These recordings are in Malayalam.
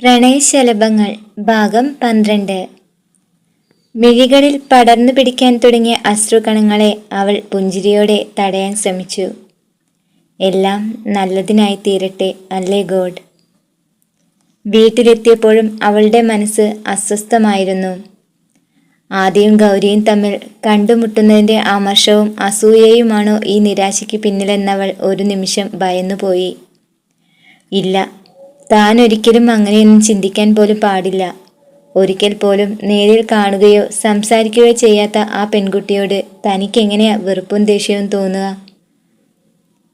പ്രണയശലഭങ്ങൾ ഭാഗം പന്ത്രണ്ട്. മിഴികളിൽ പടർന്നു പിടിക്കാൻ തുടങ്ങിയ അശ്രുകണങ്ങളെ അവൾ പുഞ്ചിരിയോടെ തടയാൻ ശ്രമിച്ചു. എല്ലാം നല്ലതിനായി തീരട്ടെ അല്ലേ ഗോഡ്? വീട്ടിലെത്തിയപ്പോഴും അവളുടെ മനസ്സ് അസ്വസ്ഥമായിരുന്നു. ആദ്യം ഗൗരിയും തമ്മിൽ കണ്ടുമുട്ടുന്നതിന്റെ ആമർഷവും അസൂയയുമാണോ ഈ നിരാശയ്ക്ക് പിന്നിലെന്നവൾ ഒരു നിമിഷം ഭയന്നുപോയി. ഇല്ല താൻ ഒരിക്കലും അങ്ങനെയൊന്നും ചിന്തിക്കാൻ പോലും പാടില്ല. ഒരിക്കൽ പോലും നേരിൽ കാണുകയോ സംസാരിക്കുകയോ ചെയ്യാത്ത ആ പെൺകുട്ടിയോട് തനിക്കെങ്ങനെയാ വെറുപ്പും ദേഷ്യവും തോന്നുക?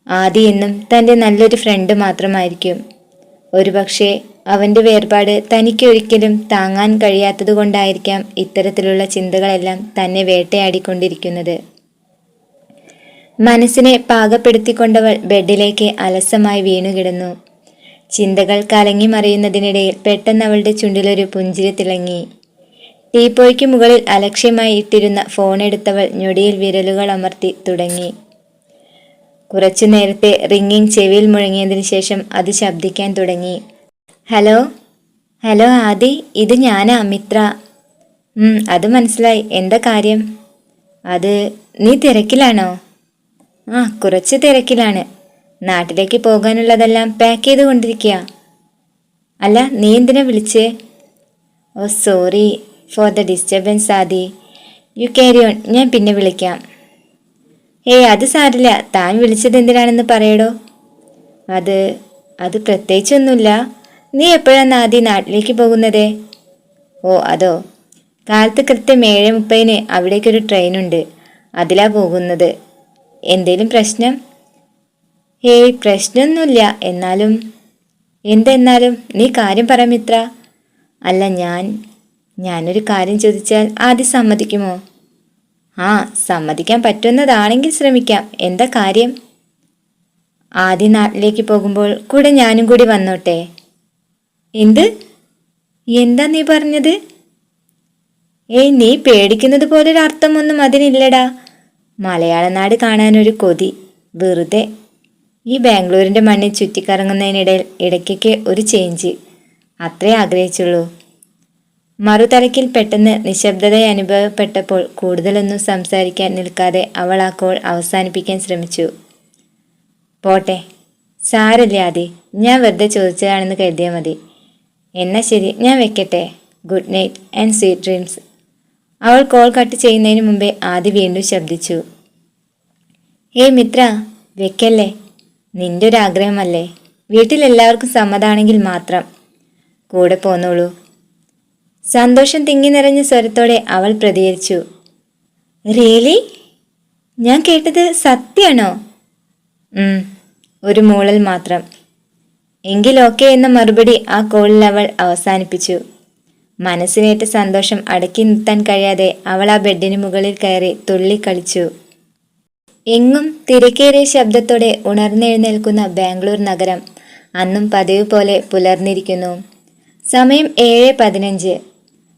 ആദി എന്നും തന്റെ നല്ലൊരു ഫ്രണ്ട് മാത്രമായിരിക്കും. ഒരുപക്ഷെ അവന്റെ വേർപാട് തനിക്കൊരിക്കലും താങ്ങാൻ കഴിയാത്തതുകൊണ്ടായിരിക്കാം ഇത്തരത്തിലുള്ള ചിന്തകളെല്ലാം തന്നെ വേട്ടയാടിക്കൊണ്ടിരിക്കുന്നത്. മനസ്സിനെ പാകപ്പെടുത്തിക്കൊണ്ടവൾ ബെഡിലേക്ക് അലസമായി വീണുകിടന്നു. ചിന്തകൾ കലങ്ങി മറിയുന്നതിനിടയിൽ പെട്ടെന്ന് അവളുടെ ചുണ്ടിലൊരു പുഞ്ചിരി തിളങ്ങി. ടീപ്പോയ്ക്ക് മുകളിൽ അലക്ഷ്യമായി ഇട്ടിരുന്ന ഫോൺ എടുത്തവൾ ഞൊടിയിൽ വിരലുകൾ അമർത്തി തുടങ്ങി. കുറച്ചു നേരത്തെ റിംഗിങ് ചെവിയിൽ മുഴങ്ങിയതിന് ശേഷം അത് ശബ്ദിക്കാൻ തുടങ്ങി. ഹലോ? ഹലോ ആദി ഇത് ഞാനാ മിത്ര. അത് മനസ്സിലായി. എന്താ കാര്യം? അത് നീ തിരക്കിലാണോ? ആ കുറച്ച് തിരക്കിലാണ്. നാട്ടിലേക്ക് പോകാനുള്ളതെല്ലാം പാക്ക് ചെയ്ത് കൊണ്ടിരിക്കുക അല്ല നീ എന്തിനാ വിളിച്ചേ? ഓ sorry for the disturbance Adi. You carry on ഞാൻ പിന്നെ വിളിക്കാം. ഏയ് അത് സാരില്ല. താൻ വിളിച്ചത് എന്തിനാണെന്ന് പറയടോ. അത് അത് പ്രത്യേകിച്ചൊന്നുമില്ല. നീ എപ്പോഴാണ് ആദി നാട്ടിലേക്ക് പോകുന്നത്? ഓ അതോ. കാലത്ത് കൃത്യം ഏഴ് മുപ്പതിന് അവിടേക്കൊരു ട്രെയിനുണ്ട്. അതിലാ പോകുന്നത്. എന്തേലും പ്രശ്നം? ഏയ് പ്രശ്നമൊന്നുമില്ല എന്നാലും എന്തെന്നാലും നീ കാര്യം പറ മിത്ര. അല്ല ഞാൻ ഞാനൊരു കാര്യം ചോദിച്ചാൽ ആദ്യം സമ്മതിക്കുമോ? ആ സമ്മതിക്കാൻ പറ്റുന്നതാണെങ്കിൽ ശ്രമിക്കാം. എന്താ കാര്യം? ആദ്യം നാട്ടിലേക്ക് പോകുമ്പോൾ കൂടെ ഞാനും കൂടി വന്നോട്ടെ? എന്ത്? എന്താ നീ പറഞ്ഞത്? ഏയ് നീ പേടിക്കുന്നത് പോലൊരർത്ഥമൊന്നും അതിനില്ലടാ. മലയാള നാട് കാണാനൊരു കൊതി. വെറുതെ ഈ ബാംഗ്ലൂരിന്റെ മണ്ണിൽ ചുറ്റിക്കറങ്ങുന്നതിനിടയിൽ ഇടയ്ക്കൊക്കെ ഒരു ചേഞ്ച് അത്രേ ആഗ്രഹിച്ചുള്ളൂ. മറുതലക്കിൽ പെട്ടെന്ന് നിശബ്ദത അനുഭവപ്പെട്ടപ്പോൾ കൂടുതലൊന്നും സംസാരിക്കാൻ നിൽക്കാതെ അവൾ ആ കോൾ അവസാനിപ്പിക്കാൻ ശ്രമിച്ചു. പോട്ടെ സാരല്ല ആദി. ഞാൻ വെറുതെ ചോദിച്ചതാണെന്ന് കരുതിയാൽ മതി. എന്നാ ശരി ഞാൻ വെക്കട്ടെ. Good night and sweet dreams. അവൾ കോൾ കട്ട് ചെയ്യുന്നതിന് മുമ്പേ ആദി വീണ്ടും ശബ്ദിച്ചു. ഏയ് മിത്ര വെക്കല്ലേ? നിന്റെ ഒരു ആഗ്രഹമല്ലേ വീട്ടിലെല്ലാവർക്കും സമ്മതാണെങ്കിൽ മാത്രം കൂടെ പോന്നോളൂ. സന്തോഷം തിങ്ങി നിറഞ്ഞ സ്വരത്തോടെ അവൾ പ്രതികരിച്ചു. റിയലി ഞാൻ കേട്ടത് സത്യാണോ ഒരു മൂളൽ മാത്രം. എങ്കിൽ ഓക്കെ എന്ന മറുപടി ആ കോളിൽ അവൾ അവസാനിപ്പിച്ചു. മനസ്സിനേറ്റ സന്തോഷം അടക്കി നിർത്താൻ കഴിയാതെ അവൾ ആ ബെഡിന് മുകളിൽ കയറി തുള്ളിക്കളിച്ചു. എങ്ങും തിരക്കേറിയ ശബ്ദത്തോടെ ഉണർന്നെഴുന്നേൽക്കുന്ന ബാംഗ്ലൂർ നഗരം അന്നും പതിവ് പോലെ പുലർന്നിരിക്കുന്നു. സമയം ഏഴ് പതിനഞ്ച്.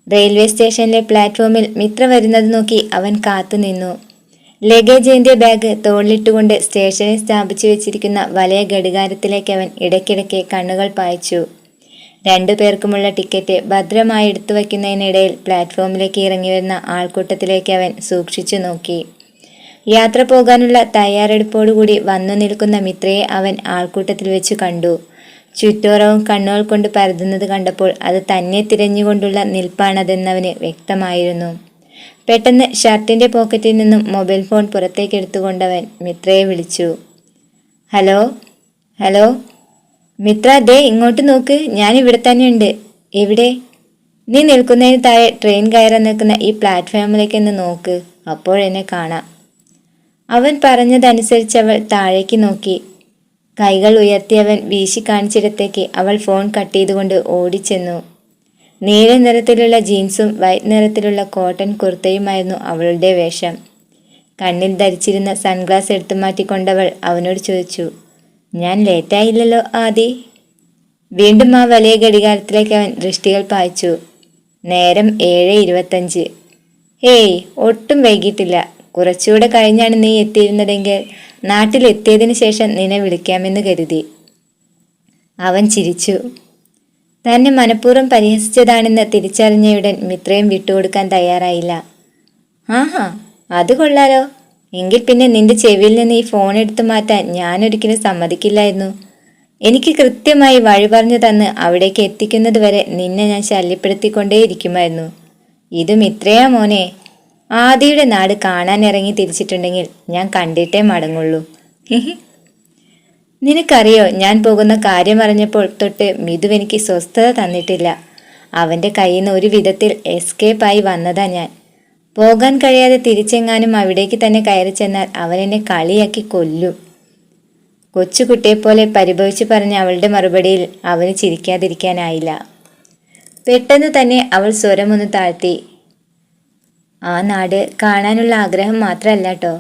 റെയിൽവേ സ്റ്റേഷനിലെ പ്ലാറ്റ്ഫോമിൽ മിത്ര വരുന്നത് നോക്കി അവൻ കാത്തുനിന്നു ലഗേജിന്റെ ബാഗ് തോളിലിട്ടുകൊണ്ട് സ്റ്റേഷനിൽ സ്ഥാപിച്ചു വെച്ചിരിക്കുന്ന വലയ ഘടികാരത്തിലേക്ക് അവൻ ഇടയ്ക്കിടയ്ക്ക് കണ്ണുകൾ പായിച്ചു. രണ്ടു പേർക്കുമുള്ള ടിക്കറ്റ് ഭദ്രമായി എടുത്തു വയ്ക്കുന്നതിനിടയിൽ പ്ലാറ്റ്ഫോമിലേക്ക് ഇറങ്ങി വരുന്ന ആൾക്കൂട്ടത്തിലേക്ക് അവൻ സൂക്ഷിച്ചു നോക്കി. യാത്ര പോകാനുള്ള തയ്യാറെടുപ്പോടുകൂടി വന്നു നിൽക്കുന്ന മിത്രയെ അവൻ ആൾക്കൂട്ടത്തിൽ വെച്ച് കണ്ടു. ചുറ്റോറവും കണ്ണുകൾ കൊണ്ട് പരതുന്നത് കണ്ടപ്പോൾ അത് തന്നെ തിരഞ്ഞുകൊണ്ടുള്ള നിൽപ്പാണതെന്നവന് വ്യക്തമായിരുന്നു. പെട്ടെന്ന് ഷർട്ടിന്റെ പോക്കറ്റിൽ നിന്നും മൊബൈൽ ഫോൺ പുറത്തേക്ക് എടുത്തുകൊണ്ടവൻ മിത്രയെ വിളിച്ചു. ഹലോ? ഹലോ? മിത്ര ദേ ഇങ്ങോട്ട് നോക്ക്. ഞാൻ ഇവിടെ തന്നെയുണ്ട്. എവിടെ? നീ നിൽക്കുന്നതിന് താഴെ ട്രെയിൻ കയറാൻ നിൽക്കുന്ന ഈ പ്ലാറ്റ്ഫോമിലേക്ക് ഒന്ന് നോക്ക് അപ്പോഴെന്നെ കാണാം. അവൻ പറഞ്ഞതനുസരിച്ച് അവൾ താഴേക്ക് നോക്കി. കൈകൾ ഉയർത്തിയവൻ വീശി കാണിച്ചിടത്തേക്ക് അവൾ ഫോൺ കട്ട് ചെയ്തുകൊണ്ട് ഓടിച്ചെന്നു. നീല നിറത്തിലുള്ള ജീൻസും വൈറ്റ് നിറത്തിലുള്ള കോട്ടൺ കുർത്തയുമായിരുന്നു അവളുടെ വേഷം. കണ്ണിൽ ധരിച്ചിരുന്ന സൺഗ്ലാസ് എടുത്തു മാറ്റിക്കൊണ്ടവൾ അവനോട് ചോദിച്ചു ഞാൻ ലേറ്റായില്ലല്ലോ ആദി? വീണ്ടും ആ വലിയ ഘടികാരത്തിലേക്ക് അവൻ ദൃഷ്ടികൾ പായിച്ചു. നേരം ഏഴ് ഇരുപത്തഞ്ച്. ഏയ് ഒട്ടും വൈകിട്ടില്ല. കുറച്ചുകൂടെ കഴിഞ്ഞാണ് നീ എത്തിയിരുന്നതെങ്കിൽ നാട്ടിലെത്തിയതിനു ശേഷം നിന്നെ വിളിക്കാമെന്ന് കരുതി. അവൻ ചിരിച്ചു. തന്നെ മനഃപൂർവം പരിഹസിച്ചതാണെന്ന് തിരിച്ചറിഞ്ഞയുടൻ മിത്രയും വിട്ടുകൊടുക്കാൻ തയ്യാറായില്ല. ആഹാ അത് കൊള്ളാലോ. എങ്കിൽ പിന്നെ നിന്റെ ചെവിയിൽ നിന്ന് ഈ ഫോൺ എടുത്തു മാറ്റാൻ ഞാനൊരിക്കലും സമ്മതിക്കില്ലായിരുന്നു. എനിക്ക് കൃത്യമായി വഴി പറഞ്ഞു തന്ന് അവിടേക്ക് എത്തിക്കുന്നത് വരെ നിന്നെ ഞാൻ ശല്യപ്പെടുത്തിക്കൊണ്ടേയിരിക്കുമായിരുന്നു. ഇതും ഇത്രയാ മോനെ. ആദിയുടെ നാട് കാണാൻ ഇറങ്ങി തിരിച്ചിട്ടുണ്ടെങ്കിൽ ഞാൻ കണ്ടിട്ടേ മടങ്ങുള്ളൂ. നിനക്കറിയോ ഞാൻ പോകുന്ന കാര്യം അറിഞ്ഞപ്പോൾ തൊട്ട് മിഥു എനിക്ക് സ്വസ്ഥത തന്നിട്ടില്ല. അവന്റെ കയ്യിൽ നിന്ന് ഒരു വിധത്തിൽ എസ്കേപ്പായി വന്നതാ ഞാൻ. പോകാൻ കഴിയാതെ തിരിച്ചെങ്ങാനും അവിടേക്ക് തന്നെ കയറി ചെന്നാൽ അവൻ എന്നെ കളിയാക്കി കൊല്ലും. കൊച്ചുകുട്ടിയെപ്പോലെ പരിഭവിച്ച് പറഞ്ഞ അവളുടെ മറുപടിയിൽ അവന് ചിരിക്കാതിരിക്കാനായില്ല. പെട്ടെന്ന് തന്നെ അവൾ സ്വരമൊന്ന് താഴ്ത്തി. ആ നാട് കാണാനുള്ള ആഗ്രഹം മാത്രമല്ല കേട്ടോ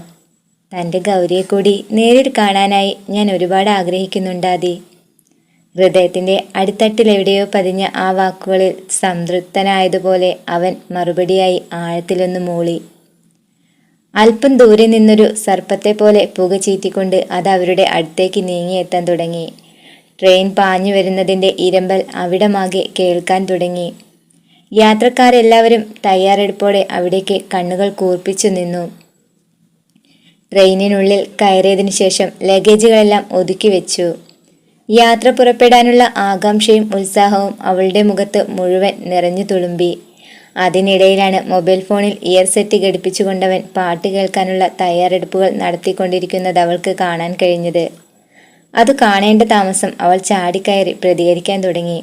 തന്റെ ഗൗരിയെ കൂടി നേരിൽ കാണാനായി ഞാൻ ഒരുപാട് ആഗ്രഹിക്കുന്നുണ്ടാതി ഹൃദയത്തിന്റെ അടിത്തട്ടിലെവിടെയോ പതിഞ്ഞ ആ വാക്കുകളിൽ സംതൃപ്തനായതുപോലെ അവൻ മറുപടിയായി ആഴത്തിലൊന്ന് മൂളി. അല്പം ദൂരെ നിന്നൊരു സർപ്പത്തെ പോലെ പുക ചീറ്റിക്കൊണ്ട് അത് അവരുടെ അടുത്തേക്ക് നീങ്ങിയെത്താൻ തുടങ്ങി. ട്രെയിൻ പാഞ്ഞു വരുന്നതിന്റെ ഇരമ്പൽ അവിടമാകെ കേൾക്കാൻ തുടങ്ങി. യാത്രക്കാരെല്ലാവരും തയ്യാറെടുപ്പോടെ അവിടേക്ക് കണ്ണുകൾ കൂർപ്പിച്ചു നിന്നു. ട്രെയിനിനുള്ളിൽ കയറിയതിനു ശേഷം ലഗേജുകളെല്ലാം ഒതുക്കി വെച്ചു. യാത്ര പുറപ്പെടാനുള്ള ആകാംക്ഷയും ഉത്സാഹവും അവളുടെ മുഖത്ത് മുഴുവൻ നിറഞ്ഞു തുളുമ്പി. അതിനിടയിലാണ് മൊബൈൽ ഫോണിൽ ഇയർ സെറ്റ് ഘടിപ്പിച്ചുകൊണ്ടവൻ പാട്ട് കേൾക്കാനുള്ള തയ്യാറെടുപ്പുകൾ നടത്തിക്കൊണ്ടിരിക്കുന്നത് അവൾക്ക് കാണാൻ കഴിഞ്ഞത്. അത് കാണേണ്ട താമസം അവൾ ചാടിക്കയറി പ്രതികരിക്കാൻ തുടങ്ങി.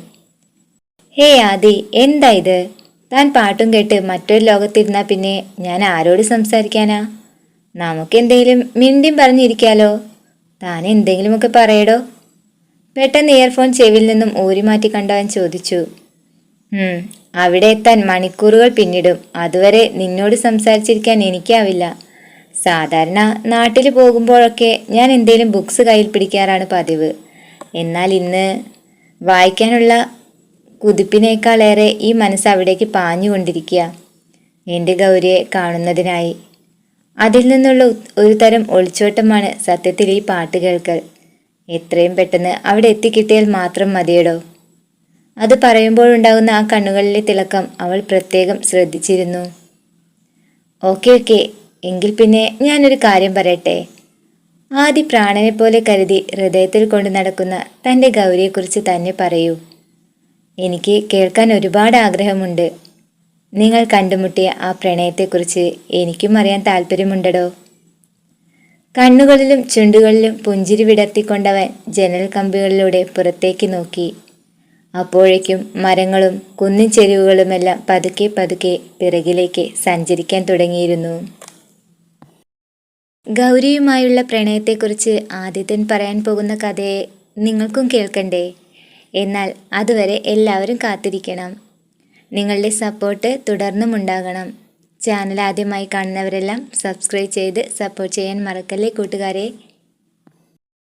ഹേ ആദി എന്താ ഇത്? താൻ പാട്ടും കേട്ട് മറ്റൊരു ലോകത്തിരുന്നാ പിന്നെ ഞാൻ ആരോട് സംസാരിക്കാനാ? നമുക്കെന്തെങ്കിലും മിണ്ടിയും പറഞ്ഞിരിക്കാലോ? താൻ എന്തെങ്കിലുമൊക്കെ പറയടോ? പെട്ടെന്ന് ഇയർഫോൺ ചെവിയിൽ നിന്നും ഊരി മാറ്റി കണ്ടവൻ ചോദിച്ചു. "ഉം, അവിടെ എത്താൻ മണിക്കൂറുകൾ പിന്നിടും. അതുവരെ നിന്നോട് സംസാരിച്ചിരിക്കാൻ എനിക്കാവില്ല. സാധാരണ നാട്ടിൽ പോകുമ്പോഴൊക്കെ ഞാൻ എന്തെങ്കിലും ബുക്സ് കയ്യിൽ പിടിക്കാറാണ് പതിവ്. എന്നാൽ ഇന്ന് വായിക്കാനുള്ള കുതിപ്പിനേക്കാളേറെ ഈ മനസ്സ് അവിടേക്ക് പാഞ്ഞുകൊണ്ടിരിക്കുക. എന്റെ ഗൗരിയെ കാണുന്നതിനായി. അതിൽ നിന്നുള്ള ഒരു തരം ഒളിച്ചോട്ടമാണ് സത്യത്തിൽ ഈ പാട്ട് കേൾക്കൽ എത്രയും പെട്ടെന്ന് അവിടെ എത്തിക്കിട്ടിയാൽ മാത്രം മതിയടോ. അത് പറയുമ്പോഴുണ്ടാകുന്ന ആ കണ്ണുകളിലെ തിളക്കം അവൾ പ്രത്യേകം ശ്രദ്ധിച്ചിരുന്നു. Okay okay. എങ്കിൽ പിന്നെ ഞാനൊരു കാര്യം പറയട്ടെ. ആദി പ്രാണനെ പോലെ കരുതി ഹൃദയത്തിൽ കൊണ്ടു നടക്കുന്ന തന്റെ ഗൗരിയെക്കുറിച്ച് തന്നെ പറയൂ. എനിക്ക് കേൾക്കാൻ ഒരുപാട് ആഗ്രഹമുണ്ട്. നിങ്ങൾ കണ്ടുമുട്ടിയ ആ പ്രണയത്തെക്കുറിച്ച് എനിക്കും അറിയാൻ താല്പര്യമുണ്ടടോ? കണ്ണുകളിലും ചുണ്ടുകളിലും പുഞ്ചിരി വിടർത്തിക്കൊണ്ടവൻ ജനൽ കമ്പികളിലൂടെ പുറത്തേക്ക് നോക്കി. അപ്പോഴേക്കും മരങ്ങളും കുന്നിൻ ചെരുവുകളുമെല്ലാം പതുക്കെ പതുക്കെ പിറകിലേക്ക് സഞ്ചരിക്കാൻ തുടങ്ങിയിരുന്നു. ഗൗരിയുമായുള്ള പ്രണയത്തെക്കുറിച്ച് ആദിത്യൻ പറയാൻ പോകുന്ന കഥയെ നിങ്ങൾക്കും കേൾക്കണ്ടേ? എന്നാൽ അതുവരെ എല്ലാവരും കാത്തിരിക്കണം. നിങ്ങളുടെ സപ്പോർട്ട് തുടർന്നും ഉണ്ടാകണം ചാനൽ ആദ്യമായി കാണുന്നവരെല്ലാം സബ്സ്ക്രൈബ് ചെയ്ത് സപ്പോർട്ട് ചെയ്യാൻ മറക്കല്ലേ കൂട്ടുകാരെ?